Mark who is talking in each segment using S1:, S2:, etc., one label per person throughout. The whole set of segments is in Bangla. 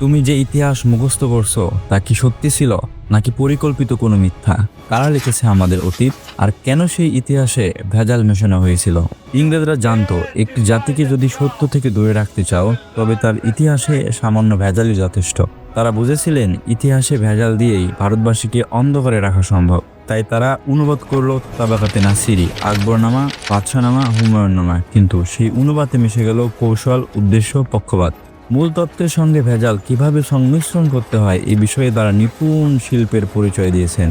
S1: তুমি যে ইতিহাস মুখস্থ করছ, তা কি সত্যি ছিল, নাকি পরিকল্পিত কোনো মিথ্যা? কারা লিখেছে আমাদের অতীত, আর কেন সেই ইতিহাসে ভেজাল মেশানো হয়েছিল? ইংরেজরা জানতো একটি জাতিকে যদি সত্য থেকে দূরে রাখতে চাও, তবে তার ইতিহাসে সামান্য ভেজালই যথেষ্ট। তারা বুঝেছিলেন, ইতিহাসে ভেজাল দিয়েই ভারতবাসীকে অন্ধকারে রাখা সম্ভব। তাই তারা অনুবাদ করল তাবাকাতে নাসিরি, আকবরনামা, বাদশাহনামা, হুমায়ুন্নামা। কিন্তু সেই অনুবাদে মিশে গেল কৌশল, উদ্দেশ্য, পক্ষপাত। মূল তত্ত্বের সঙ্গে ভেজাল কীভাবে সংমিশ্রণ করতে হয় এই বিষয়ে তারা নিপুণ শিল্পের পরিচয় দিয়েছেন।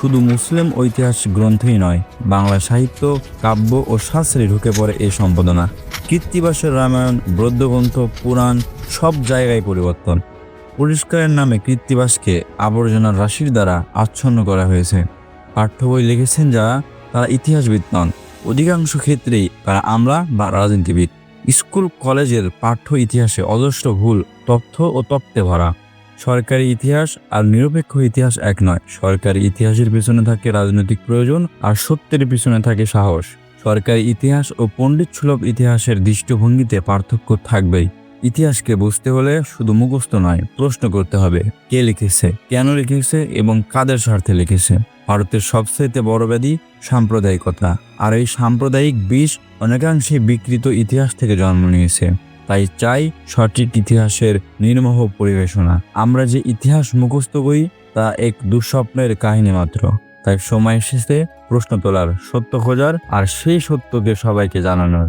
S1: শুধু মুসলিম ঐতিহাস গ্রন্থেই নয়, বাংলা সাহিত্য, কাব্য ও শাস্ত্রে ঢুকে পড়ে এই সম্পাদনা। কৃত্তিবাসের রামায়ণ, বৌদ্ধগ্রন্থ, পুরাণ সব জায়গায় পরিবর্তন। পরিষ্কারের নামে কৃত্তিবাসকে আবর্জনার রাশির দ্বারা আচ্ছন্ন করা হয়েছে। পাঠ্য বই লিখেছেন যারা, তারা ইতিহাসবিদ নন। অধিকাংশ ক্ষেত্রেই তারা আমরা বা রাজনীতিবিদ। স্কুল কলেজের পাঠ্য ইতিহাসে অজস্র ভুল, তথ্য ও তত্ত্বে ভরা। সরকারি ইতিহাস আর নিরপেক্ষ ইতিহাস এক নয়। সরকারি ইতিহাসের পিছনে থাকে রাজনৈতিক প্রয়োজন আর সত্যের পিছনে থাকে সাহস। সরকারি ইতিহাস ও পণ্ডিত সুলভ ইতিহাসের দৃষ্টিভঙ্গিতে পার্থক্য থাকবেই। ইতিহাসকে বুঝতে হলে শুধু মুখস্থ নয়, প্রশ্ন করতে হবে, কে লিখেছে, কেন লিখেছে এবং কাদের স্বার্থে লিখেছে? ভারতের সবচেয়ে বড় ব্যাধি সাম্প্রদায়িকতা, আর এই সাম্প্রদায়িক বিষ অনেকাংশে বিকৃত ইতিহাস থেকে জন্ম নিয়েছে। তাই চাই সঠিক ইতিহাসের নির্মোহ পরিবেশনা। আমরা যে ইতিহাস মুখস্থ করি, তা এক দুঃস্বপ্নের কাহিনী মাত্র। তাই সময় এসেছে প্রশ্ন তোলার, সত্য খোঁজার, আর সেই সত্যকে সবাইকে জানানোর।